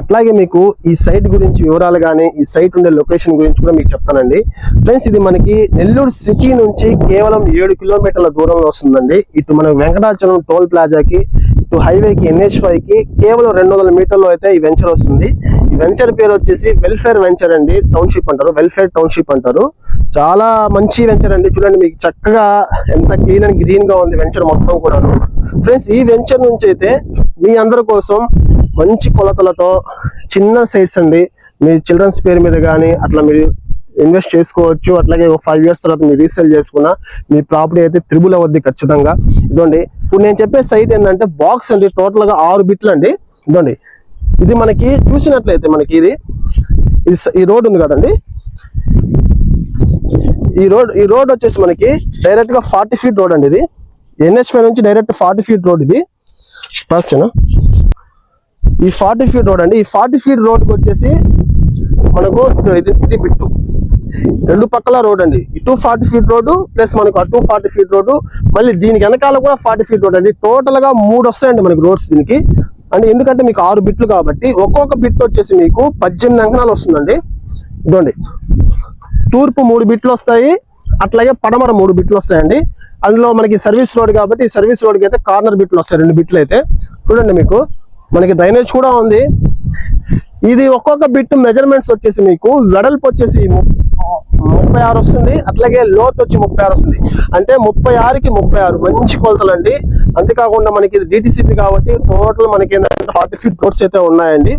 అట్లాగే మీకు ఈ సైట్ గురించి వివరాలు కానీ ఈ సైట్ ఉండే లొకేషన్ గురించి కూడా మీకు చెప్తానండి. ఫ్రెండ్స్ ఇది మనకి నెల్లూరు సిటీ నుంచి కేవలం ఏడు కిలోమీటర్ల దూరంలో వస్తుందండి. ఇటు మన వెంకటాచలం టోల్ ప్లాజాకి ఇటు హైవేకి ఎన్హెచ్ ఫైవ్కి కేవలం రెండు వందల మీటర్లో అయితే ఈ వెంచర్ వస్తుంది. ఈ వెంచర్ పేరు వచ్చేసి వెల్ఫేర్ వెంచర్ అండి. టౌన్షిప్ అంటారు. వెల్ఫేర్ టౌన్షిప్ అంటారు. చాలా మంచి వెంచర్ అండి. చూడండి మీకు చక్కగా ఎంత క్లీన్ అండ్ గ్రీన్గా ఉంది వెంచర్ మొత్తం కూడాను. ఫ్రెండ్స్ ఈ వెంచర్ నుంచి అయితే మీ అందరి కోసం మంచి కొలతలతో చిన్న సైట్స్ అండి. మీ చిల్డ్రన్స్ పేరు మీద కానీ అట్లా మీరు ఇన్వెస్ట్ చేసుకోవచ్చు. అట్లాగే ఒక ఫైవ్ ఇయర్స్ తర్వాత మీరు రీసేల్ చేసుకున్న మీ ప్రాపర్టీ అయితే త్రిబుల్ అవద్ది ఖచ్చితంగా. ఇదండి ఇప్పుడు నేను చెప్పే సైట్ ఏంటంటే బాక్స్ అండి. టోటల్గా ఆరు బిట్లు అండి. ఇదండి ఇది మనకి చూసినట్లయితే మనకి ఇది ఇది ఈ రోడ్ ఉంది కదండి. ఈ రోడ్ ఈ రోడ్ వచ్చేసి మనకి డైరెక్ట్గా ఫార్టీ ఫీట్ రోడ్ అండి ఇది. ఎన్హెచ్ నుంచి డైరెక్ట్ ఫార్టీ ఫీట్ రోడ్ ఇది. ఫస్ట్ ఈ ఫార్టీ ఫీట్ రోడ్ అండి. ఈ ఫార్టీ ఫీట్ రోడ్కి వచ్చేసి మనకు ఇది ఇది బిట్టు. రెండు పక్కల రోడ్ అండి. ఇటు ఫార్టీ ఫీట్ రోడ్డు ప్లస్ మనకు అటు ఫార్టీ ఫీట్ రోడ్డు. మళ్ళీ దీనికి వెనకాల కూడా ఫార్టీ ఫీట్ రోడ్ అండి. టోటల్గా మూడు వస్తాయండి మనకి రోడ్స్ దీనికి. అంటే ఎందుకంటే మీకు ఆరు బిట్లు కాబట్టి ఒక్కొక్క బిట్ వచ్చేసి మీకు పద్దెనిమిది అంకణాలు వస్తుందండి. ఇదండి తూర్పు మూడు బిట్లు వస్తాయి. అట్లాగే పడమర మూడు బిట్లు వస్తాయండి. అందులో మనకి సర్వీస్ రోడ్ కాబట్టి ఈ సర్వీస్ రోడ్కి అయితే కార్నర్ బిట్లు వస్తాయి. రెండు బిట్లు అయితే చూడండి మీకు. మనకి డ్రైనేజ్ కూడా ఉంది. ఇది ఒక్కొక్క బిట్ మెజర్మెంట్స్ వచ్చేసి మీకు వెడల్పు వచ్చేసి ముప్పై ఆరు వస్తుంది. అట్లాగే లోత్ వచ్చి ముప్పై ఆరు వస్తుంది. అంటే ముప్పై ఆరుకి ముప్పై ఆరు. మంచి కొలతలు అండి అంతేకాకుండా మనకి ఇది డిటిసిపి కాబట్టి టోటల్ మనకి ఏంటంటే ఫార్టీ ఫీట్ రోడ్స్ అయితే ఉన్నాయండి.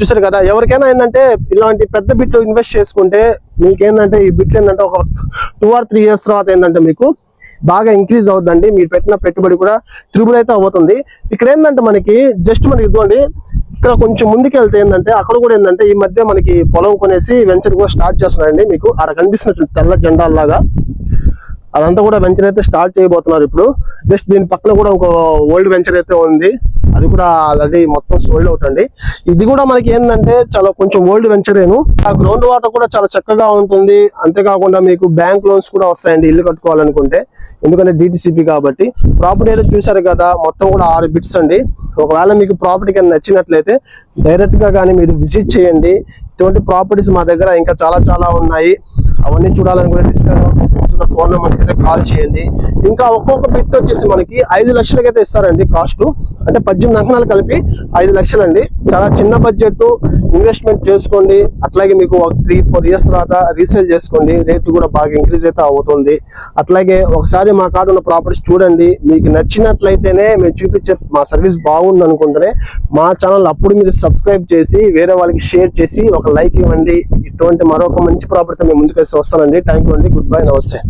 చూసారు కదా ఎవరికైనా ఏంటంటే ఇలాంటి పెద్ద బిట్ ఇన్వెస్ట్ చేసుకుంటే మీకేంటంటే ఈ బిట్ ఏంటంటే ఒక టూ ఆర్ త్రీ ఇయర్స్ తర్వాత ఏంటంటే మీకు బాగా ఇంక్రీజ్ అవుతుందండి మీరు పెట్టిన పెట్టుబడి కూడా త్రిబుల్ అయితే అవుతుంది. ఇక్కడ ఏంటంటే మనకి జస్ట్ మనకి ఇదిగోండి ఇక్కడ కొంచెం ముందుకు వెళ్తే ఏంటంటే అక్కడ కూడా ఏంటంటే ఈ మధ్య మనకి పొలం కొనేసి వెంచర్ కూడా స్టార్ట్ చేస్తున్నారండి. మీకు అక్కడ కనిపిస్తున్న తెల్ల జెండాల్లాగా. అదంతా కూడా వెంచర్ అయితే స్టార్ట్ చేయబోతున్నారు ఇప్పుడు. జస్ట్ దీని పక్కన కూడా ఒక ఓల్డ్ వెంచర్ అయితే ఉంది. అది కూడా ఆల్రెడీ మొత్తం సోల్డ్ అవుట్ అండి. ఇది కూడా మనకి ఏంటంటే చాలా కొంచెం ఓల్డ్ వెంచరేను ఆ గ్రౌండ్ వాటర్ కూడా చాలా చక్కగా ఉంటుంది. అంతేకాకుండా మీకు బ్యాంక్ లోన్స్ కూడా వస్తాయండి ఇల్లు కట్టుకోవాలనుకుంటే. ఎందుకంటే డిటిసిపి కాబట్టి. ప్రాపర్టీ అయితే చూసారు కదా మొత్తం కూడా ఆరు బిట్స్ అండి. ఒకవేళ మీకు ప్రాపర్టీ కానీ నచ్చినట్లయితే డైరెక్ట్గా కానీ మీరు విజిట్ చేయండి. ఇటువంటి ప్రాపర్టీస్ మా దగ్గర ఇంకా చాలా చాలా ఉన్నాయి. అవన్నీ చూడాలనుకుంటే డిస్ప్లే కాల్ చేయండి. ఇంకా ఒక్కొక్క బిట్ వచ్చేసి మనకి ఐదు లక్షలకి అయితే ఇస్తారండి కాస్ట్ అంటే పద్దెనిమిది అంకణాలు కలిపి ఐదు లక్షలు అండి చాలా చిన్న బడ్జెట్ ఇన్వెస్ట్మెంట్ చేసుకోండి. అట్లాగే మీకు ఒక త్రీ ఫోర్ ఇయర్స్ తర్వాత రీసేల్ చేసుకోండి. రేట్లు కూడా బాగా ఇంక్రీజ్ అయితే అవుతుంది. అట్లాగే ఒకసారి మా కాడ ఉన్న ప్రాపర్టీస్ చూడండి. మీకు నచ్చినట్లయితేనే మేము చూపించే మా సర్వీస్ బాగుంది అనుకుంటేనే మా ఛానల్ అప్పుడు మీరు సబ్స్క్రైబ్ చేసి వేరే వాళ్ళకి షేర్ చేసి ఒక లైక్ ఇవ్వండి. ఇటువంటి మరొక మంచి ప్రాపర్టీతో మేము ముందుకేసి వస్తానండి. థ్యాంక్ యూ అండి. గుడ్ బై నమస్తే.